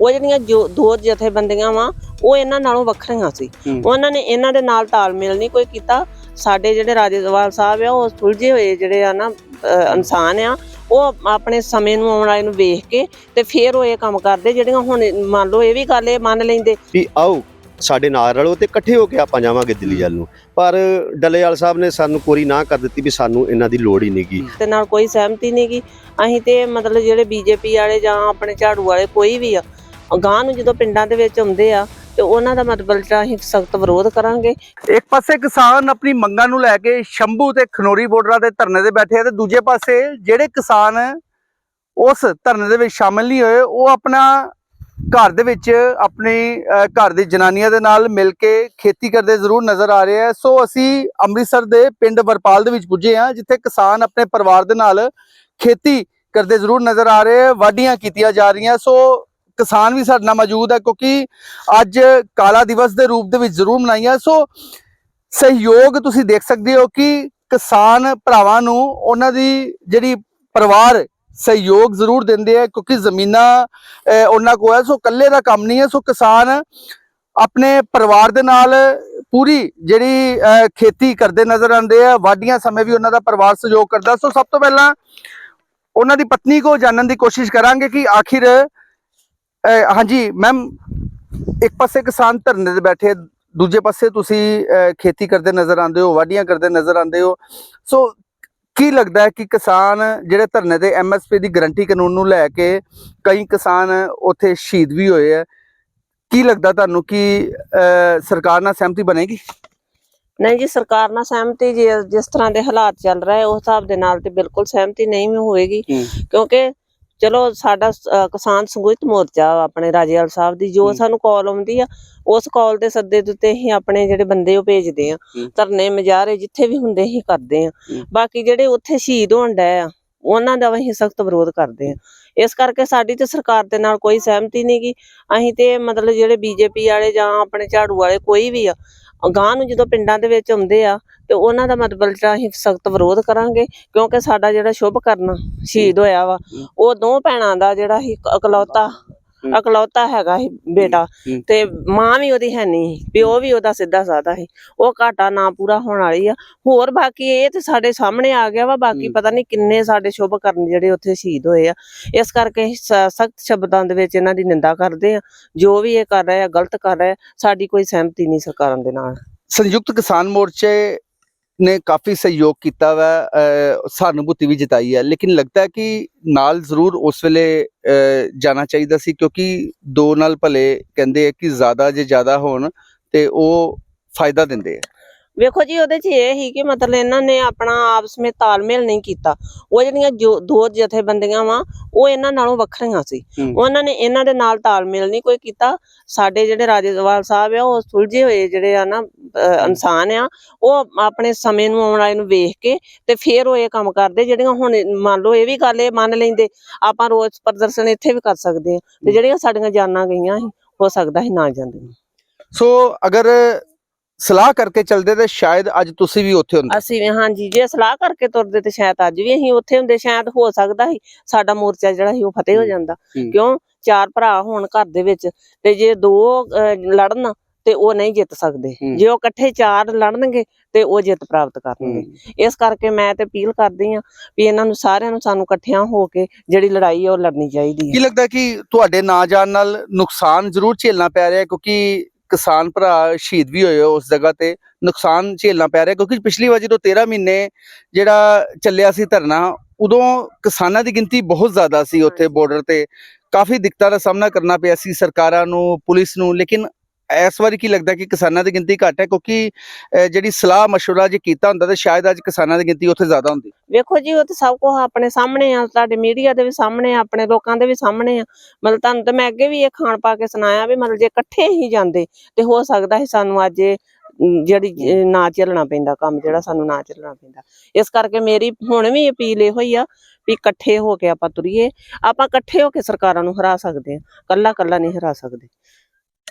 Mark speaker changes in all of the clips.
Speaker 1: ਉਹ ਜਿਹੜੀਆਂ ਜੋ ਦੋ ਜਥੇਬੰਦੀਆਂ ਵਾ ਉਹ ਇਹਨਾਂ ਨਾਲੋਂ ਵੱਖਰੀਆਂ ਸੀ। ਉਹਨਾਂ ਨੇ ਇਹਨਾਂ ਦੇ ਨਾਲ ਤਾਲਮੇਲ ਨਹੀਂ ਕੋਈ ਕੀਤਾ। ਸਾਡੇ ਜਿਹੜੇ ਰਾਜੇਵਾਲ ਸਾਹਿਬ ਆ ਉਹ ਸੁਲਝੇ ਹੋਏ ਜਿਹੜੇ ਆ ਨਾ ਇਨਸਾਨ ਆ ਉਹ ਆਪਣੇ ਸਮੇਂ ਨੂੰ ਆਉਣ ਵਾਲੇ ਨੂੰ ਵੇਖ ਕੇ ਤੇ ਫਿਰ ਉਹ ਇਹ ਕੰਮ ਕਰਦੇ ਜਿਹੜੀਆਂ ਹੁਣ ਮੰਨ ਲਓ ਇਹ ਵੀ ਗੱਲ ਇਹ ਮੰਨ ਲੈਂਦੇ।
Speaker 2: ਵੀ ਆਓ ਸਾਡੇ ਨਾਲ ਰਲੋ ਤੇ ਇਕੱਠੇ ਹੋ ਕੇ ਆਪਾਂ ਜਾਵਾਂਗੇ ਦਿੱਲੀ ਵੱਲ ਨੂੰ। ਪਰ ਡੱਲੇਵਾਲ ਸਾਹਿਬ ਨੇ ਸਾਨੂੰ ਕੋਰੀ ਨਾ ਕਰ ਦਿੱਤੀ ਵੀ ਸਾਨੂੰ ਇਹਨਾਂ ਦੀ ਲੋੜ ਹੀ ਨਹੀਂਗੀ
Speaker 1: ਤੇ ਨਾਲ ਕੋਈ ਸਹਿਮਤੀ ਨਹੀਂ ਗੀ। ਅਸੀਂ ਤੇ ਮਤਲਬ ਜਿਹੜੇ ਬੀਜੇਪੀ ਵਾਲੇ ਜਾਂ ਆਪਣੇ ਝਾੜੂ ਵਾਲੇ ਕੋਈ ਵੀ ਆ ਗਾਂ ਨੂੰ ਜਦੋਂ ਪਿੰਡਾਂ ਦੇ ਵਿੱਚ ਆਉਂਦੇ ਆ, ਤੇ ਉਹਨਾਂ ਦਾ ਮਤਲਬ ਜਿਹੜਾ ਅਸੀਂ ਸਖਤ ਵਿਰੋਧ ਕਰਾਂਗੇ।
Speaker 3: ਇੱਕ ਪਾਸੇ ਕਿਸਾਨ ਆਪਣੀ ਮੰਗਾਂ ਨੂੰ ਲੈ ਕੇ ਸ਼ੰਭੂ ਤੇ ਖਨੋਰੀ ਬਾਰਡਰਾਂ ਤੇ ਧਰਨੇ ਤੇ ਬੈਠੇ ਆ, ਤੇ ਦੂਜੇ ਪਾਸੇ ਜਿਹੜੇ ਕਿਸਾਨ ਉਸ ਧਰਨੇ ਦੇ ਵਿੱਚ ਸ਼ਾਮਲ ਨਹੀਂ ਹੋਏ, ਉਹ ਆਪਣਾ ਘਰ ਦੇ ਵਿੱਚ ਆਪਣੀ ਘਰ ਦੀ ਜਨਾਨੀਆਂ ਦੇ ਨਾਲ ਮਿਲ ਕੇ ਖੇਤੀ ਕਰਦੇ ਜ਼ਰੂਰ ਨਜ਼ਰ ਆ ਰਹੇ ਆ। ਸੋ ਅਸੀਂ ਅੰਮ੍ਰਿਤਸਰ ਦੇ ਪਿੰਡ ਵਰਪਾਲ ਦੇ ਵਿੱਚ ਪੁੱਜੇ ਆ ਜਿੱਥੇ ਕਿਸਾਨ ਆਪਣੇ ਪਰਿਵਾਰ ਦੇ ਨਾਲ ਖੇਤੀ ਕਰਦੇ ਜ਼ਰੂਰ ਨਜ਼ਰ ਆ ਰਹੇ ਆ, ਵਾਢੀਆਂ ਕੀਤੀਆਂ ਜਾ ਰਹੀਆਂ। ਸੋ ਕਿਸਾਨ ਵੀ ਸਾਡੇ ਨਾਲ ਮੌਜੂਦ ਹੈ ਕਿਉਂਕਿ ਅੱਜ ਕਾਲਾ ਦਿਵਸ ਦੇ ਰੂਪ ਦੇ ਵਿੱਚ ਜ਼ਰੂਰ ਮਨਾਈਆਂ ਸੋ ਸਹਿਯੋਗ ਤੁਸੀਂ ਦੇਖ ਸਕਦੇ ਹੋ ਕਿ ਕਿਸਾਨ ਭਰਾਵਾਂ ਨੂੰ ਉਹਨਾਂ ਦੀ ਜਿਹੜੀ ਪਰਿਵਾਰ ਸਹਿਯੋਗ ਜ਼ਰੂਰ ਦਿੰਦੇ ਆ ਕਿਉਂਕਿ ਜ਼ਮੀਨਾਂ ਉਹਨਾਂ ਕੋਲ ਹੈ। ਸੋ ਇਕੱਲੇ ਦਾ ਕੰਮ ਨਹੀਂ ਹੈ। ਸੋ ਕਿਸਾਨ ਆਪਣੇ ਪਰਿਵਾਰ ਦੇ ਨਾਲ ਪੂਰੀ ਜਿਹੜੀ ਅਹ, ਖੇਤੀ ਕਰਦੇ ਨਜ਼ਰ ਆਉਂਦੇ ਆ। ਵਾਢੀਆਂ ਸਮੇਂ ਵੀ ਉਹਨਾਂ ਦਾ ਪਰਿਵਾਰ ਸਹਿਯੋਗ ਕਰਦਾ। ਸੋ ਸਭ ਤੋਂ ਪਹਿਲਾਂ ਉਹਨਾਂ ਦੀ ਪਤਨੀ ਕੋ ਜਾਣਨ ਦੀ ਕੋਸ਼ਿਸ਼ ਕਰਾਂਗੇ ਕਿ ਆਖਿਰ ਹਾਂਜੀ ਮੈਮ ਇੱਕ ਪਾਸੇ ਕਿਸਾਨ ਧਰਨੇ ਤੇ ਬੈਠੇ ਦੂਜੇ ਪਾਸੇ ਤੁਸੀਂ ਖੇਤੀ ਕਰਦੇ ਨਜ਼ਰ ਆਉਂਦੇ ਹੋ ਵਾਢੀਆਂ ਕਰਦੇ ਨਜ਼ਰ ਆਉਂਦੇ ਹੋ। ਸੋ ਕੀ ਲੱਗਦਾ ਹੈ ਕਿ ਕਿਸਾਨ ਜਿਹੜੇ ਧਰਨੇ ਤੇ ਐਮਐਸਪੀ ਦੀ ਗਾਰੰਟੀ ਕਾਨੂੰਨ ਨੂੰ ਲੈ ਕੇ ਕਈ ਕਿਸਾਨ ਉੱਥੇ ਸ਼ਹੀਦ ਵੀ ਹੋਏ ਆ ਕੀ ਲੱਗਦਾ ਤੁਹਾਨੂੰ ਕਿ ਸਰਕਾਰ ਨਾਲ ਸਹਿਮਤੀ ਬਣੇਗੀ?
Speaker 1: ਨਹੀਂ ਜੀ ਸਰਕਾਰ ਨਾਲ ਸਹਿਮਤੀ ਜੀ ਜਿਸ ਤਰ੍ਹਾਂ ਦੇ ਹਾਲਾਤ ਚੱਲ ਰਹੇ ਉਸ ਹਿਸਾਬ ਦੇ ਨਾਲ ਤੇ ਬਿਲਕੁਲ ਸਹਿਮਤੀ ਨਹੀਂ ਹੋਏਗੀ। ਕਿਉਂਕਿ ਚਲੋ ਸਾਡਾ ਕਿਸਾਨ ਸੰਗਠਿਤ ਮੋਰਚਾ ਆਪਣੇ ਰਾਜੇਵਾਲ ਸਾਹਿਬ ਦੀ ਜੋ
Speaker 2: ਹੂੰ।
Speaker 1: ਸਾਨੂੰ ਕਾਲ ਆਉਂਦੀ ਆ ਉਸ ਕਾਲ ਦੇ ਸੱਦੇ ਦੇ ਉੱਤੇ ਹੀ ਆਪਣੇ ਜਿਹੜੇ ਬੰਦੇ ਉਹ ਭੇਜਦੇ ਆ
Speaker 2: ਹੂੰ।
Speaker 1: ਧਰਨੇ ਮਜਾਰੇ ਜਿੱਥੇ ਵੀ ਹੁੰਦੇ ਹੀ ਕਰਦੇ ਆ
Speaker 2: ਹੂੰ।
Speaker 1: ਬਾਕੀ ਜਿਹੜੇ ਉੱਥੇ ਸ਼ਹੀਦ ਹੋਣ ਡਏ ਆ ਉਹਨਾਂ ਦਾ ਵੀ ਅਸੀਂ ਸਖਤ ਵਿਰੋਧ ਕਰਦੇ ਆ ਇਸ ਕਰਕੇ ਸਾਡੀ ਤੇ ਸਰਕਾਰ ਦੇ ਨਾਲ ਕੋਈ ਸਹਿਮਤੀ ਨਹੀਂ ਗੀ ਅਸੀਂ ਤੇ ਮਤਲਬ ਜਿਹੜੇ ਬੀਜੇਪੀ ਵਾਲੇ ਜਾਂ ਆਪਣੇ ਝਾੜੂ ਵਾਲੇ ਕੋਈ ਵੀ ਆ ਗਾਂ ਨੂੰ ਜਦੋਂ ਪਿੰਡਾਂ ਦੇ ਵਿੱਚ ਆਉਂਦੇ ਆ ਤੇ ਉਹਨਾਂ ਦਾ ਮਤਲਬ ਜਿਹੜਾ ਅਸੀਂ ਸਖਤ ਵਿਰੋਧ ਕਰਾਂਗੇ ਕਿਉਂਕਿ ਸਾਡਾ ਜਿਹੜਾ ਸ਼ੁਭ ਕਰਨ ਸ਼ਹੀਦ ਹੋਇਆ ਵਾ। ਉਹ ਦੋ ਭੈਣਾਂ ਦਾ ਜਿਹੜਾ ਸੀ ਇਕਲੌਤਾ। ਇਕਲੌਤਾ ਹੈਗਾ ਸੀ ਬੇਟਾ। ਤੇ ਮਾਂ ਵੀ ਉਹਦੀ ਹੈ ਨਹੀਂ ਪਿਓ ਵੀ ਉਹਦਾ ਸਿੱਧਾ ਸਾਦਾ ਸੀ। ਉਹ ਘਾਟਾ ਨਾ ਪੂਰਾ ਹੋਣ ਵਾਲੀ ਆ। ਹੋਰ ਬਾਕੀ ਇਹ ਤੇ ਸਾਡੇ ਸਾਹਮਣੇ ਆ ਗਿਆ ਵਾ ਬਾਕੀ। ਪਤਾ ਨਹੀਂ ਕਿੰਨੇ ਸਾਡੇ ਸ਼ੁਭ ਕਰਨ ਜਿਹੜੇ ਉੱਥੇ ਸ਼ਹੀਦ ਹੋਏ ਆ। ਇਸ ਕਰਕੇ ਸਖਤ ਸ਼ਬਦਾਂ ਦੇ ਵਿੱਚ ਇਹਨਾਂ ਦੀ ਨਿੰਦਾ ਕਰਦੇ ਆ। ਜੋ ਵੀ ਇਹ ਕਰ ਰਹੇ ਗਲਤ ਕਰ ਰਹੇ ਸਾਡੀ ਕੋਈ ਸਹਿਮਤੀ ਨਹੀਂ ਸਰਕਾਰਾਂ ਦੇ ਨਾਲ।
Speaker 3: ਸੰਯੁਕਤ ਕਿਸਾਨ ਮੋਰਚੇ ਨੇ ਕਾਫੀ ਸਹਿਯੋਗ ਕੀਤਾ ਵਾ ਅਹ, ਸਹਾਨੁਭੂਤੀ ਵੀ ਜਤਾਈ ਹੈ। ਲੇਕਿਨ ਲੱਗਦਾ ਹੈ ਕਿ ਨਾਲ ਜ਼ਰੂਰ ਉਸ ਵੇਲੇ ਅਹ, ਜਾਣਾ ਚਾਹੀਦਾ ਸੀ ਕਿਉਂਕਿ ਦੋ ਨਾਲ ਭਲੇ ਕਹਿੰਦੇ ਆ ਕਿ ਜ਼ਿਆਦਾ ਜੇ ਜ਼ਿਆਦਾ ਹੋਣ ਤੇ ਉਹ ਫਾਇਦਾ ਦਿੰਦੇ ਆ।
Speaker 1: ਵੇਖੋ ਜੀ ਉਹਦੇ 'ਚ ਇਹ ਹੀ ਕਿ ਮਤਲਬ ਇਹਨਾਂ ਨੇ ਆਪਣਾ ਆਪਸ ਵਿੱਚ ਤਾਲਮੇਲ ਨਹੀਂ ਕੀਤਾ। ਉਹ ਜਿਹੜੀਆਂ ਜੋ ਦੋ ਜਥੇਬੰਦੀਆਂ ਵਾ ਉਹ ਇਹਨਾਂ ਨਾਲੋਂ ਵੱਖਰੀਆਂ ਸੀ। ਉਹਨਾਂ ਨੇ ਇਹਨਾਂ ਦੇ ਨਾਲ ਤਾਲਮੇਲ ਨਹੀਂ ਕੋਈ ਕੀਤਾ। ਸਾਡੇ ਜਿਹੜੇ ਰਾਜੇਵਾਲ ਸਾਹਿਬ ਆ ਉਹ ਸੁਲਝੇ ਹੋਏ ਜਿਹੜੇ ਆ ਨਾ ਇਨਸਾਨ ਆ ਉਹ ਆਪਣੇ ਸਮੇਂ ਨੂੰ ਆਉਣ ਵਾਲੇ ਨੂੰ ਵੇਖ ਕੇ ਤੇ ਫਿਰ ਉਹ ਇਹ ਕੰਮ ਕਰਦੇ ਜਿਹੜੀਆਂ ਹੁਣ ਮੰਨ ਲਓ ਇਹ ਵੀ ਗੱਲ ਇਹ ਮੰਨ ਲੈਂਦੇ ਆਪਾਂ ਰੋਜ਼ ਪ੍ਰਦਰਸ਼ਨ ਇੱਥੇ ਵੀ ਕਰ ਸਕਦੇ ਆ। ਤੇ ਜਿਹੜੀਆਂ ਸਾਡੀਆਂ ਜਾਨਾਂ ਗਈਆਂ ਸੀ ਹੋ ਸਕਦਾ ਸੀ ਨਾ ਜਾਂਦੀਆਂ
Speaker 3: ਸੋ ਅਗਰ ਸਲਾਹ ਕਰਕੇ ਚੱਲਦੇ ਤੇ ਸ਼ਾਇਦ ਅੱਜ ਤੁਸੀਂ ਵੀ ਉੱਥੇ ਹੁੰਦੇ
Speaker 1: ਅਸੀਂ ਵੀ ਹਾਂਜੀ ਜੇ ਸਲਾਹ ਕਰਕੇ ਤੁਰਦੇ ਤੇ ਸ਼ਾਇਦ ਅੱਜ ਵੀ ਅਸੀਂ ਉੱਥੇ ਹੁੰਦੇ ਸ਼ਾਇਦ ਹੋ ਸਕਦਾ ਸੀ ਸਾਡਾ ਮੋਰਚਾ ਜਿਹੜਾ ਸੀ ਉਹ ਫਤਿਹ ਹੋ। ਜਾਂਦਾ। ਕਿਉਂ ਚਾਰ ਭਰਾ ਹੋਣ ਘਰ ਦੇ ਵਿੱਚ ਤੇ ਜੇ ਦੋ ਲੜਨ ਤੇ ਉਹ ਨਹੀਂ ਜਿੱਤ ਸਕਦੇ। ਜੇ ਉਹ ਇਕੱਠੇ ਚਾਰ ਲੜਨਗੇ ਤੇ ਉਹ ਜਿੱਤ ਪ੍ਰਾਪਤ ਕਰਨਗੇ ਇਸ ਕਰਕੇ ਮੈਂ ਤੇ ਅਪੀਲ ਕਰਦੀ ਆ ਵੀ ਇਹਨਾਂ ਨੂੰ ਸਾਰਿਆਂ ਨੂੰ ਸਾਨੂੰ ਇਕੱਠਿਆਂ ਹੋ ਕੇ ਜਿਹੜੀ ਲੜਾਈ ਹੈ ਉਹ ਲੜਨੀ ਚਾਹੀਦੀ
Speaker 3: ਕੀ
Speaker 1: ਹੈ
Speaker 3: ਲੱਗਦਾ ਕਿ ਤੁਹਾਡੇ ਨਾ ਜਾਣ ਨਾਲ ਨੁਕਸਾਨ ਜ਼ਰੂਰ ਝੇਲਣਾ ਪੈ ਰਿਹਾ ਕਿਉਂਕਿ ਕਿਸਾਨ ਭਰਾ ਸ਼ਹੀਦ ਵੀ ਹੋਏ ਉਸ ਜਗ੍ਹਾ ਤੇ। ਨੁਕਸਾਨ ਝੇਲਣਾ ਪੈ ਰਿਹਾ ਕਿਉਂਕਿ ਪਿਛਲੀ ਵਾਰ ਜਦੋਂ 13 ਮਹੀਨੇ ਜਿਹੜਾ ਚੱਲਿਆ ਸੀ ਧਰਨਾ ਉਦੋਂ ਕਿਸਾਨਾਂ ਦੀ ਗਿਣਤੀ ਬਹੁਤ ਜ਼ਿਆਦਾ ਸੀ ਉੱਥੇ ਬਾਰਡਰ ਤੇ। ਕਾਫੀ ਦਿੱਕਤਾਂ ਦਾ ਸਾਹਮਣਾ ਕਰਨਾ ਪਿਆ ਸੀ ਸਰਕਾਰਾਂ ਨੂੰ ਪੁਲਿਸ ਨੂੰ ਲੇਕਿਨ ਇਸ ਵਾਰੀ ਕੀ ਲੱਗਦਾ ਕਿ ਕਿਸਾਨਾਂ ਦੀ ਗਿਣਤੀ ਘੱਟ ਹੈ ਕਿਉਂਕਿ ਅਹ, ਜਿਹੜੀ ਸਲਾਹ مشورہ ਜੇ ਕੀਤਾ ਹੁੰਦਾ ਤੇ ਸ਼ਾਇਦ ਅੱਜ ਕਿਸਾਨਾਂ ਦੀ ਗਿਣਤੀ ਉੱਥੇ ਜ਼ਿਆਦਾ ਹੁੰਦੀ
Speaker 1: ਵੇਖੋ ਜੀ ਉਹ ਤੇ ਸਭ ਕੁਝ ਆਪਣੇ ਸਾਹਮਣੇ ਆ ਤੁਹਾਡੇ ਮੀਡੀਆ ਦੇ ਵੀ ਸਾਹਮਣੇ ਆ ਆਪਣੇ ਲੋਕਾਂ ਦੇ ਵੀ ਸਾਹਮਣੇ ਆ ਮਤਲਬ ਤੁਹਾਨੂੰ ਤਾਂ ਮੈਂ ਅੱਗੇ ਵੀ ਇਹ ਖਾਣ ਪਾ ਕੇ ਸੁਣਾਇਆ ਵੀ ਮਤਲਬ ਜੇ ਇਕੱਠੇ ਹੀ ਜਾਂਦੇ ਤੇ ਹੋ ਸਕਦਾ ਸੀ ਸਾਨੂੰ ਅੱਜ ਇਹ, ਅਮ, ਜਿਹੜੀ ਜ- ਨਾ ਚੱਲਣਾ ਪੈਂਦਾ ਕੰਮ ਜਿਹੜਾ ਸਾਨੂੰ ਨਾ ਚੱਲਣਾ ਪੈਂਦਾ ਇਸ ਕਰਕੇ ਮੇਰੀ ਹੁਣ ਵੀ ਅਪੀਲ ਇਹੋ ਹੀ ਆ ਵੀ ਇਕੱਠੇ ਹੋ ਕੇ ਆਪਾਂ ਤੁਰੀਏ ਆਪਾਂ ਇਕੱਠੇ ਹੋ ਕੇ ਸਰਕਾਰਾਂ ਨੂੰ ਹਰਾ ਸਕਦੇ ਆ ਕੱਲਾ ਕੱਲਾ ਨਹੀਂ ਹਰਾ ਸਕਦੇ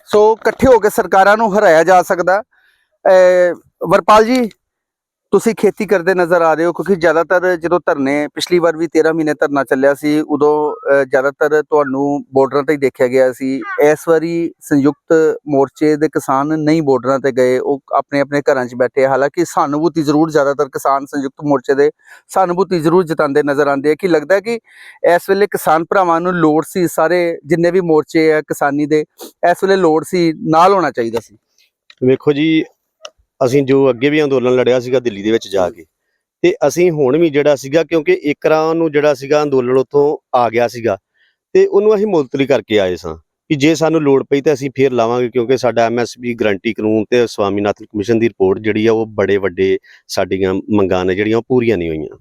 Speaker 3: ਸੋ ਇਕੱਠੇ ਹੋ ਕੇ ਸਰਕਾਰਾਂ ਨੂੰ ਹਰਾਇਆ ਜਾ ਸਕਦਾ। ਅਹ ਵਰਪਾਲ ਜੀ ਤੁਸੀਂ ਖੇਤੀ ਕਰਦੇ ਨਜ਼ਰ ਆ ਰਹੇ ਹੋ, ਕਿਉਂਕਿ ਜ਼ਿਆਦਾਤਰ ਜਦੋਂ ਧਰਨੇ, ਪਿਛਲੀ ਵਾਰ ਵੀ 13 ਮਹੀਨੇ ਧਰਨਾ ਚੱਲਿਆ ਸੀ, ਉਦੋਂ ਜ਼ਿਆਦਾਤਰ ਤੁਹਾਨੂੰ ਬਾਰਡਰਾਂ ਤੇ ਹੀ ਦੇਖਿਆ ਗਿਆ ਸੀ। ਇਸ ਵਾਰੀ ਸੰਯੁਕਤ ਮੋਰਚੇ ਦੇ ਕਿਸਾਨ ਨਹੀਂ ਬਾਰਡਰਾਂ ਤੇ ਗਏ, ਉਹ ਆਪਣੇ ਆਪਣੇ ਘਰਾਂ 'ਚ ਬੈਠੇ ਆ। ਹਾਲਾਂਕਿ ਸਹਾਨੁਭੂਤੀ ਜ਼ਰੂਰ ਜ਼ਿਆਦਾਤਰ ਕਿਸਾਨ ਸੰਯੁਕਤ ਮੋਰਚੇ ਦੇ ਸਹਾਨੁਭੂਤੀ ਜ਼ਰੂਰ ਜਤਾਉਂਦੇ ਨਜ਼ਰ ਆਉਂਦੇ ਆ। ਕਿ ਲੱਗਦਾ ਕਿ ਇਸ ਵੇਲੇ ਕਿਸਾਨ ਭਰਾਵਾਂ ਨੂੰ ਲੋੜ ਸੀ, ਸਾਰੇ ਜਿੰਨੇ ਵੀ ਮੋਰਚੇ ਆ ਕਿਸਾਨੀ ਦੇ, ਇਸ ਵੇਲੇ ਲੋੜ ਸੀ, ਨਾਲ ਹੋਣਾ ਚਾਹੀਦਾ ਸੀ?
Speaker 2: ਵੇਖੋ ਜੀ ਅਸੀਂ ਜੋ ਅੱਗੇ ਵੀ ਅੰਦੋਲਨ ਲੜਿਆ ਸੀਗਾ ਦਿੱਲੀ ਦੇ ਵਿੱਚ ਜਾ ਕੇ, ਤੇ ਅਸੀਂ ਹੁਣ ਵੀ ਜਿਹੜਾ ਸੀਗਾ, ਕਿਉਂਕਿ ਇਕਰਾ ਨੂੰ ਜਿਹੜਾ ਸੀਗਾ ਅੰਦੋਲਨ ਉੱਥੋਂ ਆ ਗਿਆ ਸੀਗਾ, ਤੇ ਉਹਨੂੰ ਅਸੀਂ ਮੁਲਤਵੀ ਕਰਕੇ ਆਏ ਸਾਂ ਕਿ ਜੇ ਸਾਨੂੰ ਲੋੜ ਪਈ ਤਾਂ ਅਸੀਂ ਫੇਰ ਲਾਵਾਂਗੇ, ਕਿਉਂਕਿ ਸਾਡਾ ਐਮਐਸਪੀ ਗਰੰਟੀ ਕਾਨੂੰਨ ਤੇ ਸਵਾਮੀਨਾਥਨ ਕਮਿਸ਼ਨ ਦੀ ਰਿਪੋਰਟ ਜਿਹੜੀ ਆ ਉਹ ਬੜੇ ਵੱਡੇ ਸਾਡੀਆਂ ਮੰਗਾਂ ਨੇ, ਜਿਹੜੀਆਂ ਉਹ ਪੂਰੀਆਂ ਨਹੀਂ ਹੋਈਆਂ।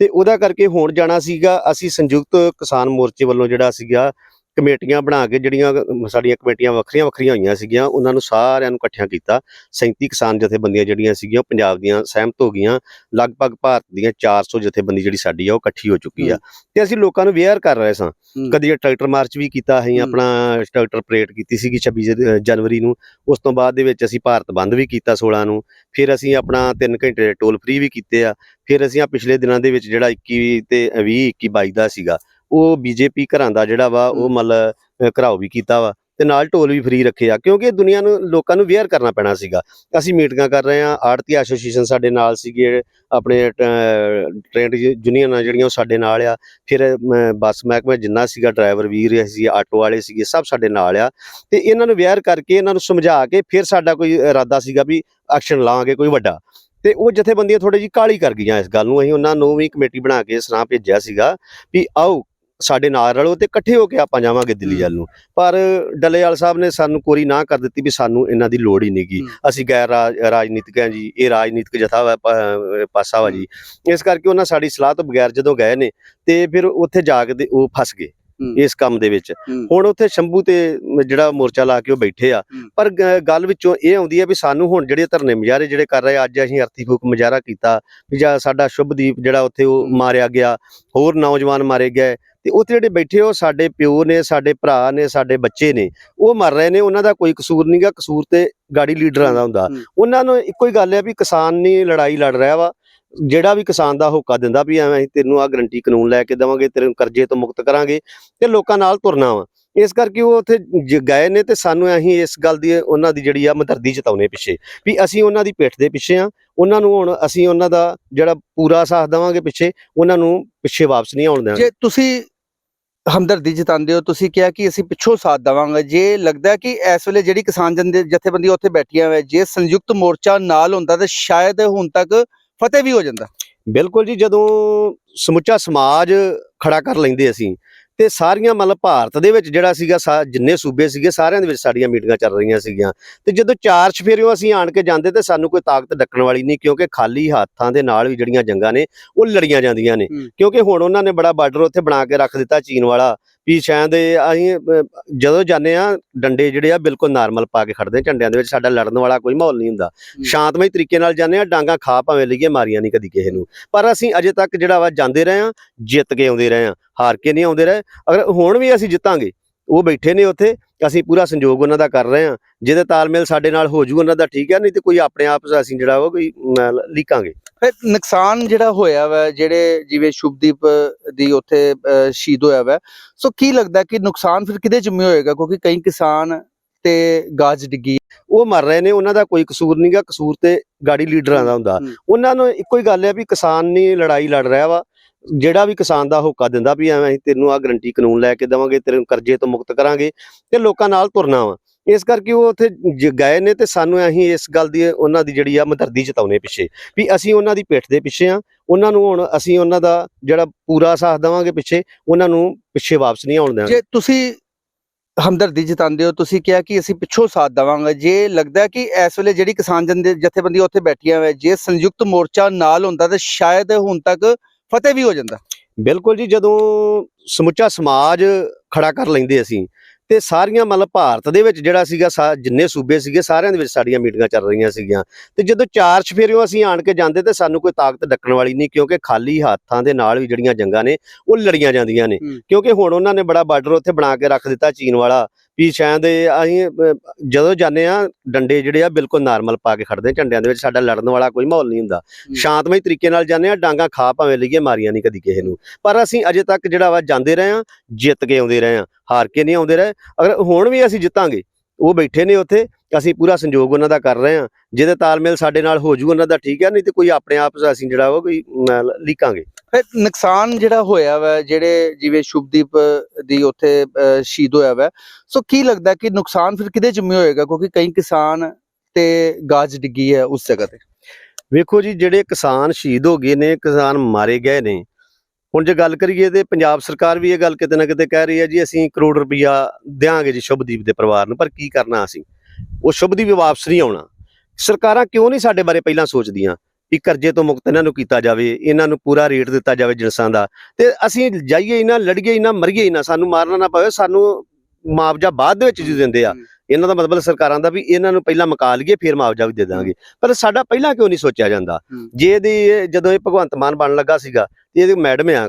Speaker 2: ਤੇ ਉਹਦਾ ਕਰਕੇ ਹੁਣ ਜਾਣਾ ਸੀਗਾ, ਅਸੀਂ ਸੰਯੁਕਤ ਕਿਸਾਨ ਮੋਰਚੇ ਵੱਲੋਂ ਜਿਹੜਾ ਸੀਗਾ ਕਮੇਟੀਆਂ ਬਣਾ ਕੇ ਜਿਹੜੀਆਂ ਸਾਡੀਆਂ ਕਮੇਟੀਆਂ ਵੱਖਰੀਆਂ ਵੱਖਰੀਆਂ ਹੋਈਆਂ ਸੀਗੀਆਂ ਉਹਨਾਂ ਨੂੰ ਸਾਰਿਆਂ ਨੂੰ ਇਕੱਠਿਆਂ ਕੀਤਾ। 37 ਕਿਸਾਨ ਜਥੇਬੰਦੀਆਂ ਜਿਹੜੀਆਂ ਸੀਗੀਆਂ ਉਹ ਪੰਜਾਬ ਦੀਆਂ ਸਹਿਮਤ ਹੋ ਗਈਆਂ। ਲਗਭਗ ਭਾਰਤ ਦੀਆਂ 400 ਜਥੇਬੰਦੀ ਜਿਹੜੀ ਸਾਡੀ ਆ ਉਹ ਇਕੱਠੀ ਹੋ ਚੁੱਕੀ ਆ। ਤੇ ਅਸੀਂ ਲੋਕਾਂ ਨੂੰ ਅਵੇਅਰ ਕਰ ਰਹੇ ਸਾਂ। ਕਦੀ ਟਰੈਕਟਰ ਮਾਰਚ ਵੀ ਕੀਤਾ
Speaker 3: ਹੂੰ।
Speaker 2: ਆਪਣਾ ਟਰੈਕਟਰ ਪਰੇਡ ਕੀਤੀ ਸੀਗੀ 26 ਜ- ਜਨਵਰੀ ਨੂੰ। ਉਸ ਤੋਂ ਬਾਅਦ ਦੇ ਵਿੱਚ ਅਸੀਂ ਭਾਰਤ ਬੰਦ ਵੀ ਕੀਤਾ 16 ਨੂੰ। ਫਿਰ ਅਸੀਂ ਆਪਣਾ 3 ਘੰਟੇ ਟੋਲ ਫ੍ਰੀ ਵੀ ਕੀਤੇ ਆ। ਫਿਰ ਅਸੀਂ ਆ ਪਿਛਲੇ ਦਿਨਾਂ ਦੇ ਵਿੱਚ ਜਿਹੜਾ 21 ਤੇ 20 21 22 ਦਾ ਸੀਗਾ ਉਹ ਬੀਜੇਪੀ ਘਰਾਂ ਦਾ ਜਿਹੜਾ ਵਾ ਉਹ। ਮਤਲਬ ਘਰਾਓ ਵੀ ਕੀਤਾ ਵਾ ਤੇ ਨਾਲ ਢੋਲ ਵੀ ਫ੍ਰੀ ਰੱਖੇ ਆ ਕਿਉਂਕਿ ਦੁਨੀਆ ਨੂੰ ਲੋਕਾਂ ਨੂੰ ਵੇਅਰ ਕਰਨਾ ਪੈਣਾ ਸੀਗਾ। ਅਸੀਂ ਮੀਟਿੰਗਾਂ ਕਰ ਰਹੇ ਆ ਆੜਤੀ ਐਸੋਸੀਏਸ਼ਨ ਸਾਡੇ ਨਾਲ ਸੀਗੇ ਆਪਣੇ ਟ੍ਰੇਡ ਯੂਨੀਅਨਾਂ ਜਿਹੜੀਆਂ ਉਹ ਸਾਡੇ ਨਾਲ ਆ। ਫਿਰ ਬੱਸ ਮਹਿਕਮਾ ਜਿੰਨਾ ਸੀਗਾ ਡਰਾਈਵਰ ਵੀਰ ਸੀ ਆਟੋ ਵਾਲੇ ਸੀਗੇ ਸਭ ਸਾਡੇ ਨਾਲ ਆ। ਤੇ ਇਹਨਾਂ ਨੂੰ ਵਿਆਰ ਕਰਕੇ ਇਹਨਾਂ ਨੂੰ ਸਮਝਾ ਕੇ ਫਿਰ ਸਾਡਾ ਕੋਈ ਇਰਾਦਾ ਸੀਗਾ ਵੀ ਐਕਸ਼ਨ ਲਾਵਾਂਗੇ ਕੋਈ ਵੱਡਾ। ਤੇ ਉਹ ਜਥੇਬੰਦੀਆਂ ਥੋੜੀ ਜਿਹੀ ਕਾਲੀ ਕਰ ਗਈਆਂ ਇਸ ਗੱਲ ਨੂੰ। ਅਸੀਂ ਉਹਨਾਂ ਨੂੰ ਵੀ ਕਮੇਟੀ ਬਣਾ ਕੇ ਸੁਣਾ ਭੇਜਿਆ ਸੀਗਾ ਵੀ ਆਓ ਸਾਡੇ ਨਾਲ ਰਲੋ ਤੇ ਇਕੱਠੇ ਹੋ ਕੇ ਆਪਾਂ ਜਾਵਾਂਗੇ ਦਿੱਲੀ ਵੱਲ ਨੂੰ। ਪਰ ਡੱਲੇਵਾਲ ਸਾਹਿਬ ਨੇ ਸਾਨੂੰ ਕੋਰੀ ਨਾ ਕਰ ਦਿੱਤੀ ਵੀ ਸਾਨੂੰ ਇਹਨਾਂ ਦੀ ਲੋੜ ਹੀ ਨਹੀਂਗੀ
Speaker 3: ਹੂੰ।
Speaker 2: ਅਸੀਂ ਗੈਰ ਰਾਜ- ਰਾਜਨੀਤਿਕ ਹਾਂ ਜੀ ਇਹ ਰਾਜਨੀਤਿਕ ਜਥਾ ਵਾ ਪਾਸਾ ਵਾ ਜੀ। ਇਸ ਕਰਕੇ ਉਹਨਾਂ ਸਾਡੀ ਸਲਾਹ ਤੋਂ ਬਗੈਰ ਜਦੋਂ ਗਏ ਨੇ ਤੇ ਫਿਰ ਉੱਥੇ ਜਾ ਕੇ ਉਹ ਫਸ ਗਏ। ਇਸ ਕੰਮ ਦੇ ਵਿੱਚ
Speaker 3: ਹੂੰ।
Speaker 2: ਹੁਣ ਉੱਥੇ ਸ਼ੰਭੂ ਤੇ ਜਿਹੜਾ ਮੋਰਚਾ ਲਾ ਕੇ ਉਹ ਬੈਠੇ ਆ
Speaker 3: ਹੂੰ।
Speaker 2: ਪਰ ਗੱਲ ਵਿੱਚੋਂ ਇਹ ਆਉਂਦੀ ਆ ਵੀ ਸਾਨੂੰ ਹੁਣ ਜਿਹੜੇ ਧਰਨੇ ਮੁਜ਼ਾਹਰੇ ਜਿਹੜੇ ਕਰ ਰਹੇ ਅੱਜ ਅਸੀਂ ਅਰਥੀ ਫੂਕ ਮੁਜ਼ਾਹਰਾ ਕੀਤਾ ਵੀ ਜਾਂ ਸਾਡਾ ਸ਼ੁਭਦੀਪ ਜਿਹੜਾ ਉੱਥੇ ਉਹ
Speaker 3: ਹੂੰ।
Speaker 2: ਮਾਰਿਆ ਗਿਆ ਹੋਰ ਨੌਜਵਾਨ ਮਾਰੇ ਗਏ ਤੇ ਉੱਥੇ ਜਿਹੜੇ ਬੈਠੇ ਉਹ ਸਾਡੇ ਪਿਓ ਨੇ ਸਾਡੇ ਭਰਾ ਨੇ ਸਾਡੇ ਬੱਚੇ ਨੇ ਉਹ ਮਰ ਰਹੇ ਨੇ ਉਹਨਾਂ ਦਾ ਕੋਈ ਕਸੂਰ ਨਹੀਂਗਾ ਕਸੂਰ ਤੇ ਗਾੜੀ ਲੀਡਰਾਂ ਦਾ ਹੁੰਦਾ
Speaker 3: ਹੂੰ।
Speaker 2: ਉਹਨਾਂ ਨੂੰ ਇੱਕੋ ਹੀ ਗੱਲ ਹੈ ਵੀ ਕਿਸਾਨ ਨਹੀਂ ਲੜਾਈ ਲੜ ਰਿਹਾ ਵਾ ਜਿਹੜਾ ਵੀ ਕਿਸਾਨ ਦਾ ਹੋਕਾ ਦਿੰਦਾ ਵੀ ਐਵੇਂ ਅਸੀਂ ਤੈਨੂੰ ਆ ਗਰੰਟੀ ਕਾਨੂੰਨ ਲੈ ਕੇ ਦੇਵਾਂਗੇ, ਤੇਰੇ ਕਰਜ਼ੇ ਤੋਂ ਮੁਕਤ ਕਰਾਂਗੇ ਤੇ ਲੋਕਾਂ ਨਾਲ ਤੁਰਨਾ ਵਾ। ਇਸ ਕਰਕੇ ਉਹ ਉੱਥੇ ਗਏ ਨੇ ਤੇ ਸਾਨੂੰ ਅਸੀਂ ਇਸ ਗੱਲ ਦੀ, ਉਹਨਾਂ ਦੀ ਜਿਹੜੀ ਆ ਮਦਰਦੀ ਜਤਾਉਣੇ ਪਿੱਛੇ ਵੀ ਅਸੀਂ ਉਹਨਾਂ ਦੀ ਪਿੱਠ ਦੇ ਪਿੱਛੇ ਆ। ਉਹਨਾਂ ਨੂੰ ਹੁਣ ਅਸੀਂ ਉਹਨਾਂ ਦਾ ਜਿਹੜਾ ਪੂਰਾ ਸਾਥ ਦੇਵਾਂਗੇ ਪਿੱਛੇ, ਉਹਨਾਂ ਨੂੰ ਪਿੱਛੇ ਵਾਪਸ ਨਹੀਂ ਆਉਣ ਦੇਵਾਂਗੇ
Speaker 3: ਜੇ ਤੁਸੀਂ ਹਮਦਰਦੀ ਜਤਾਉਂਦੇ ਹੋ, ਤੁਸੀਂ ਕਿਹਾ ਕਿ ਅਸੀਂ ਪਿੱਛੋਂ ਸਾਥ ਦੇਵਾਂਗੇ। ਜੇ ਲੱਗਦਾ ਕਿ ਇਸ ਵੇਲੇ ਜਿਹੜੀ ਕਿਸਾਨ ਜਨ ਜਥੇਬੰਦੀ ਉੱਥੇ ਬੈਠੀਆਂ ਹੋਇਆ ਜੇ ਸੰਯੁਕਤ ਮੋਰਚਾ ਨਾਲ ਹੁੰਦਾ ਤਾਂ ਸ਼ਾਇਦ ਹੁਣ ਤੱਕ ਫਤਿਹ ਵੀ ਹੋ ਜਾਂਦਾ।
Speaker 2: ਬਿਲਕੁਲ ਜੀ ਜਦੋਂ ਸਮੁੱਚਾ ਸਮਾਜ ਖੜਾ ਕਰ ਲੈਂਦੇ ਅਸੀਂ ਤੇ ਸਾਰੀਆਂ ਮਤਲਬ ਭਾਰਤ ਦੇ ਵਿੱਚ ਜਿਹੜਾ ਸੀਗਾ ਜਿੰਨੇ ਸੂਬੇ ਸੀਗੇ ਸਾਰਿਆਂ ਦੇ ਵਿੱਚ ਸਾਡੀਆਂ ਮੀਟਿੰਗਾਂ ਚੱਲ ਰਹੀਆਂ ਸੀਗੀਆਂ। ਤੇ ਜਦੋਂ ਚਾਰ ਚਫੇਰਿਓ ਅਸੀਂ ਆਣ ਕੇ ਜਾਂਦੇ ਤੇ ਸਾਨੂੰ ਕੋਈ ਤਾਕਤ ਡੱਕਣ ਵਾਲੀ ਨਹੀਂ ਕਿਉਂਕਿ ਖਾਲੀ ਹੱਥਾਂ ਦੇ ਨਾਲ ਵੀ ਜਿਹੜੀਆਂ ਜੰਗਾਂ ਨੇ ਉਹ ਲੜੀਆਂ ਜਾਂਦੀਆਂ ਨੇ। ਕਿਉਂਕਿ ਹੁਣ ਉਹਨਾਂ ਨੇ ਬੜਾ ਬਾਰਡਰ ਉੱਥੇ ਬਣਾ ਕੇ ਰੱਖ ਦਿੱਤਾ ਚੀਨ ਵਾਲਾ। ਵੀ ਸ਼ਾਇਦ ਅਸੀਂ ਜਦੋਂ ਜਾਂਦੇ ਆ ਡੰਡੇ ਜਿਹੜੇ ਆ ਬਿਲਕੁਲ ਨਾਰਮਲ ਪਾ ਕੇ ਖੜਦੇ ਝੰਡਿਆਂ ਦੇ ਵਿੱਚ ਸਾਡਾ ਲੜਨ ਵਾਲਾ ਕੋਈ ਮਾਹੌਲ ਨਹੀਂ ਹੁੰਦਾ। ਸ਼ਾਂਤਮਈ ਤਰੀਕੇ ਨਾਲ ਜਾਂਦੇ ਆ ਡਾਂਗਾ ਖਾ ਭਾਵੇਂ ਲਈਏ ਮਾਰੀਆਂ ਨਹੀਂ ਕਦੀ ਕਿਸੇ ਨੂੰ। ਪਰ ਅਸੀਂ ਅਜੇ ਤੱਕ ਜਿਹੜਾ ਵਾ ਜਾਂਦੇ ਰਹੇ ਆ ਜਿੱਤ ਕੇ ਆਉਂਦੇ ਰਹੇ ਆ ਹਾਰ ਕੇ ਨਹੀਂ ਆਉਂਦੇ ਰਹੇ। ਅਗਰ ਹੁਣ ਵੀ ਅਸੀਂ ਜਿੱਤਾਂਗੇ ਉਹ ਬੈਠੇ ਨੇ ਉੱਥੇ ਅਸੀਂ ਪੂਰਾ ਸੰਯੋਗ ਉਹਨਾਂ ਦਾ ਕਰ ਰਹੇ ਆ ਜਿਹਦੇ ਤਾਲਮੇਲ ਸਾਡੇ ਨਾਲ ਹੋ ਜੂ ਉਹਨਾਂ ਦਾ ਠੀਕ ਹੈ ਨਹੀਂ ਤੇ ਕੋਈ ਆਪਣੇ ਆਪ ਅਸੀਂ ਜਿਹੜਾ ਉਹ ਕੋਈ ਲੀਕਾਂਗੇ।
Speaker 3: ਫਿਰ ਨੁਕਸਾਨ ਜਿਹੜਾ ਹੋਇਆ ਵਾ ਜਿਹੜੇ ਜਿਵੇਂ ਸ਼ੁਭਦੀਪ ਦੀ ਉੱਥੇ ਸ਼ਹੀਦ ਹੋਇਆ ਵਾ ਸੋ ਕੀ ਲੱਗਦਾ ਕਿ ਨੁਕਸਾਨ ਫਿਰ ਕਿਹਦੇ ਜ਼ਿੰਮੇ ਹੋਏਗਾ? ਕਿਉਂਕਿ ਕਈ ਕਿਸਾਨ ਤੇ ਗਾਜ ਡਿੱਗੀ।
Speaker 2: ਉਹ ਮਰ ਰਹੇ ਨੇ ਉਹਨਾਂ ਦਾ ਕੋਈ ਕਸੂਰ ਨਹੀਂਗਾ ਕਸੂਰ ਤੇ ਗਾੜੀ ਲੀਡਰਾਂ ਦਾ ਹੁੰਦਾ। ਉਹਨਾਂ ਨੂੰ ਇੱਕੋ ਹੀ ਗੱਲ ਹੈ ਵੀ ਕਿਸਾਨ ਨਹੀਂ ਲੜਾਈ ਲੜ ਰਿਹਾ ਵਾ। ਜਿਹੜਾ ਵੀ ਕਿਸਾਨ ਦਾ ਹੋਕਾ ਦਿੰਦਾ ਵੀ ਐਵੇਂ ਅਸੀਂ ਤੈਨੂੰ ਆ ਗਰੰਟੀ ਕਾਨੂੰਨ ਲੈ ਕੇ ਦੇਵਾਂਗੇ ਤੇਰੇ ਕਰਜ਼ੇ ਤੋਂ ਮੁਕਤ ਕਰਾਂਗੇ ਤੇ ਲੋਕਾਂ ਨਾਲ ਤੁਰਨਾ ਵਾ। ਇਸ ਕਰਕੇ ਉਹ ਉੱਥੇ ਗਏ ਨੇ ਤੇ ਸਾਨੂੰ ਅਸੀਂ ਇਸ ਗੱਲ ਦੀ ਉਹਨਾਂ ਦੀ ਜਿਹੜੀ ਆ ਮਦਰਦੀ ਜਤਾਉਣੇ ਪਿੱਛੇ ਵੀ ਅਸੀਂ ਉਹਨਾਂ ਦੀ ਪਿੱਠ ਦੇ ਪਿੱਛੇ ਆ ਉਹਨਾਂ ਨੂੰ ਹੁਣ ਅਸੀਂ ਉਹਨਾਂ ਦਾ ਜਿਹੜਾ ਪੂਰਾ ਸਾਥ ਦੇਵਾਂਗੇ ਪਿੱਛੇ ਉਹਨਾਂ ਨੂੰ ਪਿੱਛੇ ਵਾਪਸ ਨਹੀਂ ਆਉਣ ਦੇਵਾਂਗੇ
Speaker 3: ਜੇ ਤੁਸੀਂ ਹਮਦਰਦੀ ਜਤਾਉਂਦੇ ਹੋ ਤੁਸੀਂ ਕਿਹਾ ਕਿ ਅਸੀਂ ਪਿੱਛੋਂ ਸਾਥ ਦੇਵਾਂਗੇ ਜੇ ਲੱਗਦਾ ਕਿ ਇਸ ਵੇਲੇ ਜਿਹੜੀ ਕਿਸਾਨ ਜਥੇਬੰਦੀ ਉੱਥੇ ਬੈਠੀਆਂ ਹੋਇਆ ਜੇ ਸੰਯੁਕਤ ਮੋਰਚਾ ਨਾਲ ਹੁੰਦਾ ਤਾਂ ਸ਼ਾਇਦ ਹੁਣ ਤੱਕ ਫਤਿਹ ਵੀ ਹੋ ਜਾਂਦਾ।
Speaker 2: ਬਿਲਕੁਲ ਜੀ ਜਦੋਂ ਸਮੁੱਚਾ ਸਮਾਜ ਖੜਾ ਕਰ ਲੈਂਦੇ ਅਸੀਂ ਤੇ ਸਾਰੀਆਂ ਮਤਲਬ ਭਾਰਤ ਦੇ ਵਿੱਚ ਜਿਹੜਾ ਸੀਗਾ ਜਿੰਨੇ ਸੂਬੇ ਸੀਗੇ ਸਾਰਿਆਂ ਦੇ ਵਿੱਚ ਸਾਡੀਆਂ ਮੀਟਿੰਗਾਂ ਚੱਲ ਰਹੀਆਂ ਸੀਗੀਆਂ। ਤੇ ਜਦੋਂ ਚਾਰ ਚਫੇਰਿਓ ਅਸੀਂ ਆਣ ਕੇ ਜਾਂਦੇ ਤੇ ਸਾਨੂੰ ਕੋਈ ਤਾਕਤ ਡੱਕਣ ਵਾਲੀ ਨਹੀਂ ਕਿਉਂਕਿ ਖਾਲੀ ਹੱਥਾਂ ਦੇ ਨਾਲ ਵੀ ਜਿਹੜੀਆਂ ਜੰਗਾਂ ਨੇ ਉਹ ਲੜੀਆਂ ਜਾਂਦੀਆਂ ਨੇ। ਕਿਉਂਕਿ ਹੁਣ ਉਹਨਾਂ ਨੇ ਬੜਾ ਬਾਰਡਰ ਉੱਥੇ ਬਣਾ ਕੇ ਰੱਖ ਦਿੱਤਾ ਚੀਨ ਵਾਲਾ। ਵੀ ਸ਼ਾਇਦ ਅਸੀਂ ਜਦੋਂ ਜਾਂਦੇ ਆ ਡੰਡੇ ਜਿਹੜੇ ਆ ਬਿਲਕੁਲ ਨਾਰਮਲ ਪਾ ਕੇ ਖੜਦੇ ਝੰਡਿਆਂ ਦੇ ਵਿੱਚ ਸਾਡਾ ਲੜਨ ਵਾਲਾ ਕੋਈ ਮਾਹੌਲ ਨਹੀਂ ਹੁੰਦਾ। ਸ਼ਾਂਤਮਈ ਤਰੀਕੇ ਨਾਲ ਜਾਂਦੇ ਆ ਡਾਂਗਾ ਖਾ ਭਾਵੇਂ ਲਈਏ ਮਾਰੀਆਂ ਨਹੀਂ ਕਦੀ ਕਿਸੇ ਨੂੰ। ਪਰ ਅਸੀਂ ਅਜੇ ਤੱਕ ਜਿਹੜਾ ਵਾ ਜਾਂਦੇ ਰਹੇ ਆ ਜਿੱਤ ਕੇ ਆਉਂਦੇ ਰਹੇ ਆ ਹਾਰ ਕੇ ਨਹੀਂ ਆਉਂਦੇ ਰਹੇ। ਅਗਰ ਹੁਣ ਵੀ ਅਸੀਂ ਜਿੱਤਾਂਗੇ ਉਹ ਬੈਠੇ ਨੇ ਉੱਥੇ ਅਸੀਂ ਪੂਰਾ ਸੰਯੋਗ ਉਹਨਾਂ ਦਾ ਕਰ ਰਹੇ ਆ ਜਿਹਦੇ ਤਾਲਮੇਲ ਸਾਡੇ ਨਾਲ ਹੋ ਜੂ ਉਹਨਾਂ ਦਾ ਠੀਕ ਹੈ ਨਹੀਂ ਤੇ ਕੋਈ ਆਪਣੇ ਆਪ ਅਸੀਂ ਜਿਹੜਾ ਉਹ ਕੋਈ ਲੀਕਾਂਗੇ।
Speaker 3: ਫਿਰ ਨੁਕਸਾਨ ਜਿਹੜਾ ਹੋਇਆ ਵਾ, ਜਿਹੜੇ ਜਿਵੇਂ ਸ਼ੁਭਦੀਪ ਦੀ ਉੱਥੇ ਸ਼ਹੀਦ ਹੋਇਆ ਵਾ, ਸੋ ਕੀ ਲੱਗਦਾ ਕਿ ਨੁਕਸਾਨ ਫਿਰ ਕਿਹਦੇ ਜ਼ਿੰਮੇ ਹੋਏਗਾ? ਕਿਉਂਕਿ ਕਈ ਕਿਸਾਨ ਤੇ ਗਾਜ ਡਿੱਗੀ ਹੈ ਉਸ ਜਗ੍ਹਾ ਤੇ।
Speaker 2: ਵੇਖੋ ਜੀ, ਜਿਹੜੇ ਕਿਸਾਨ ਸ਼ਹੀਦ ਹੋ ਗਏ ਨੇ, ਕਿਸਾਨ ਮਾਰੇ ਗਏ ਨੇ, ਹੁਣ ਜੇ ਗੱਲ ਕਰੀਏ ਤੇ ਪੰਜਾਬ ਸਰਕਾਰ ਵੀ ਇਹ ਗੱਲ ਕਿਤੇ ਨਾ ਕਿਤੇ ਕਹਿ ਰਹੀ ਹੈ ਜੀ, ਅਸੀਂ ਕਰੋੜ ਰੁਪਈਆ ਦਿਆਂਗੇ ਜੀ ਸ਼ੁਭਦੀਪ ਦੇ ਪਰਿਵਾਰ ਨੂੰ, ਪਰ ਕੀ ਕਰਨਾ ਅਸੀਂ? ਉਹ ਸ਼ੁਭਦੀਪ ਵਾਪਸ ਨਹੀਂ ਆਉਣਾ। ਸਰਕਾਰਾਂ ਕਿਉਂ ਨਹੀਂ ਸਾਡੇ ਬਾਰੇ ਪਹਿਲਾਂ ਸੋਚਦੀਆਂ? ਵੀ ਕਰਜ਼ੇ ਤੋਂ ਮੁਕਤ ਇਹਨਾਂ ਨੂੰ ਕੀਤਾ ਜਾਵੇ ਇਹਨਾਂ ਨੂੰ ਪੂਰਾ ਰੇਟ ਦਿੱਤਾ ਜਾਵੇ ਜਿਨਸਾਂ ਦਾ। ਤੇ ਅਸੀਂ ਜਾਈਏ ਇਹਨਾਂ ਲੜੀਏ ਇਹਨਾਂ ਮਰੀਏ ਇਹਨਾਂ ਸਾਨੂੰ ਮਾਰਨਾ ਨਾ ਪਵੇ ਸਾਨੂੰ ਮੁਆਵਜ਼ਾ ਬਾਅਦ ਦੇ ਵਿੱਚ ਜੀ ਦਿੰਦੇ ਆ। ਇਹਨਾਂ ਦਾ ਮਤਲਬ ਸਰਕਾਰਾਂ ਦਾ ਵੀ ਇਹਨਾਂ ਨੂੰ ਪਹਿਲਾਂ ਮੁਕਾ ਲਈਏ ਫਿਰ ਮੁਆਵਜ਼ਾ ਵੀ ਦੇ ਦਾਂਗੇ। ਪਰ ਸਾਡਾ ਪਹਿਲਾਂ ਕਿਉਂ ਨਹੀਂ ਸੋਚਿਆ ਜਾਂਦਾ। ਜੇ ਇਹਦੀ ਇਹ- ਜਦੋਂ ਇਹ ਭਗਵੰਤ ਮਾਨ ਬਣਨ ਲੱਗਾ ਸੀਗਾ ਤੇ ਇਹਦੀ ਮੈਡਮ ਆ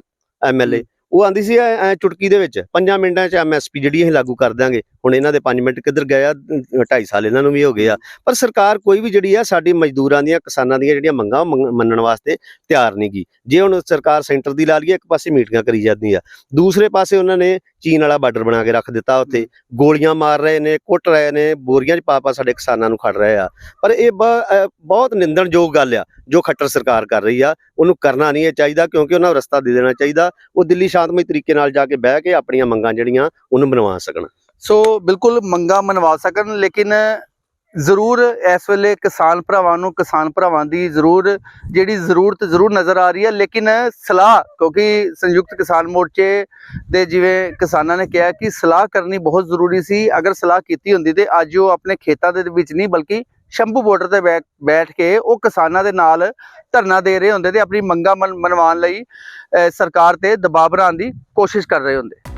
Speaker 2: ਐਮਐਲਏ ਉਹ ਆਂਦੀ ਸੀ ਚੁਟਕੀ ਦੇ ਵਿੱਚ ਪੰਜਾਂ ਮਿੰਟਾਂ 'ਚ ਐਮਐਸਪੀ ਜਿਹੜੀ ਅਸੀਂ ਲਾਗੂ ਕਰ ਦਾਂਗੇ ਹੁਣ ਇਹਨਾਂ ਦੇ 5 ਮਿੰਟ ਕਿੱਧਰ ਗਏ ਆ? 2.5 ਸਾਲ ਇਹਨਾਂ ਨੂੰ ਵੀ ਹੋ ਗਏ ਆ। ਪਰ ਸਰਕਾਰ ਕੋਈ ਵੀ ਜਿਹੜੀ ਆ, ਸਾਡੀ ਮਜ਼ਦੂਰਾਂ ਦੀਆਂ, ਕਿਸਾਨਾਂ ਦੀਆਂ ਜਿਹੜੀਆਂ ਮੰਗਾਂ, ਉਹ ਮੰਗ- ਮੰਨਣ ਵਾਸਤੇ ਤਿਆਰ ਨਹੀਂ ਗਈ ਜੇ ਹੁਣ ਸਰਕਾਰ ਸੈਂਟਰ ਦੀ ਲਾ ਲਈਏ, ਇੱਕ ਪਾਸੇ ਮੀਟਿੰਗਾਂ ਕਰੀ ਜਾਂਦੀ ਆ। ਦੂਸਰੇ ਪਾਸੇ ਉਹਨਾਂ ਨੇ ਚੀਨ ਵਾਲਾ ਬਾਰਡਰ ਬਣਾ ਕੇ ਰੱਖ ਦਿੱਤਾ ਉੱਥੇ। ਗੋਲੀਆਂ ਮਾਰ ਰਹੇ ਨੇ, ਕੁੱਟ ਰਹੇ ਨੇ, ਬੋਰੀਆਂ 'ਚ ਪਾ ਪਾ ਸਾਡੇ ਕਿਸਾਨਾਂ ਨੂੰ ਖੜ ਰਹੇ ਆ। ਪਰ ਇਹ ਬ- ਬਹੁਤ ਨਿੰਦਣਯੋਗ ਗੱਲ ਆ, ਜੋ ਖੱਟਰ ਸਰਕਾਰ ਕਰ ਰਹੀ ਆ। ਉਹਨੂੰ ਕਰਨਾ ਨਹੀਂ ਇਹ ਚਾਹੀਦਾ, ਕਿਉਂਕਿ ਉਹਨਾਂ ਨੂੰ ਰਸਤਾ ਦੇ ਦੇਣਾ ਚਾਹੀਦਾ। ਉਹ ਦਿੱਲੀ ਸ਼ਾਂਤਮਈ ਤਰੀਕੇ ਨਾਲ ਜਾ ਕੇ ਬਹਿ ਕੇ ਆਪਣੀਆਂ ਮੰਗਾਂ ਜਿਹੜੀਆਂ, ਉਹਨੂੰ ਬਣਵਾ ਸਕਣ।
Speaker 3: ਸੋ ਬਿਲਕੁਲ ਮੰਗਾ ਮਨਵਾ ਸਕਣ, ਲੇਕਿਨ ਜ਼ਰੂਰ ਇਸ ਵੇਲੇ ਕਿਸਾਨ ਭਰਾਵਾਂ ਨੂੰ, ਕਿਸਾਨ ਭਰਾਵਾਂ ਦੀ ਜ਼ਰੂਰ, ਜਿਹੜੀ ਜ਼ਰੂਰਤ ਜ਼ਰੂਰ ਨਜ਼ਰ ਆ ਰਹੀ ਹੈ। ਲੇਕਿਨ ਸਲਾਹ, ਕਿਉਂਕਿ ਸੰਯੁਕਤ ਕਿਸਾਨ ਮੋਰਚੇ ਦੇ ਜਿਵੇਂ ਕਿਸਾਨਾਂ ਨੇ ਕਿਹਾ ਕਿ ਸਲਾਹ ਕਰਨੀ ਬਹੁਤ ਜ਼ਰੂਰੀ ਸੀ। ਅਗਰ ਸਲਾਹ ਕੀਤੀ ਹੁੰਦੀ ਤੇ ਅੱਜ ਉਹ ਆਪਣੇ ਖੇਤਾਂ ਦੇ ਵਿੱਚ ਨਹੀਂ, ਬਲਕਿ ਸ਼ੰਭੂ ਬਾਰਡਰ ਤੇ ਬੈ- ਬੈਠ ਕੇ ਉਹ ਕਿਸਾਨਾਂ ਦੇ ਨਾਲ ਧਰਨਾ ਦੇ ਰਹੇ ਹੁੰਦੇ ਤੇ ਆਪਣੀ ਮੰਗਾਂ ਮਨ- ਮਨਵਾਉਣ ਲਈ ਸਰਕਾਰ ਤੇ ਦਬਾਅ ਬਣਾਉਣ ਦੀ ਕੋਸ਼ਿਸ਼ ਕਰ ਰਹੇ ਹੁੰਦੇ।